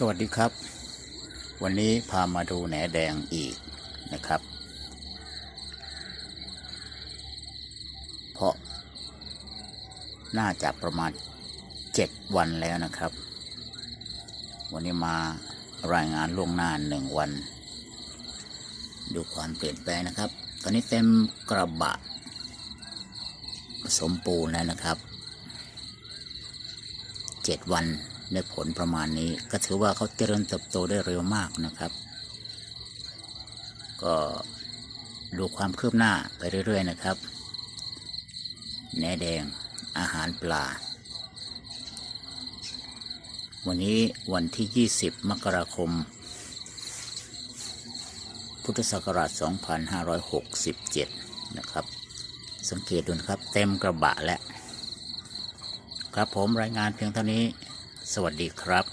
สวัสดีครับ วันนี้พามาดูแหนแดงอีกนะครับ เพราะ น่าจะประมาณเจ็ดวันแล้วนะครับ วันนี้มารายงานล่วงหน้าหนึ่งวัน ดูความเปลี่ยนแปลงนะครับ ตอนนี้เต็มกระบะผสมปูนแล้วนะครับเจ็ดวัน ได้ผลประมาณนี้ ก็ถือว่าเขาเจริญเติบโตได้เร็วมากนะครับ ก็ดูความคืบหน้าไปเรื่อย ๆ นะครับแหนแดงอาหารปลา วันนี้วันที่ 20 มกราคม พุทธศักราช 2567 นะครับ สังเกตดูนะครับ เต็มกระบะแล้วครับผมรายงานเพียงเท่านี้ สวัสดีครับ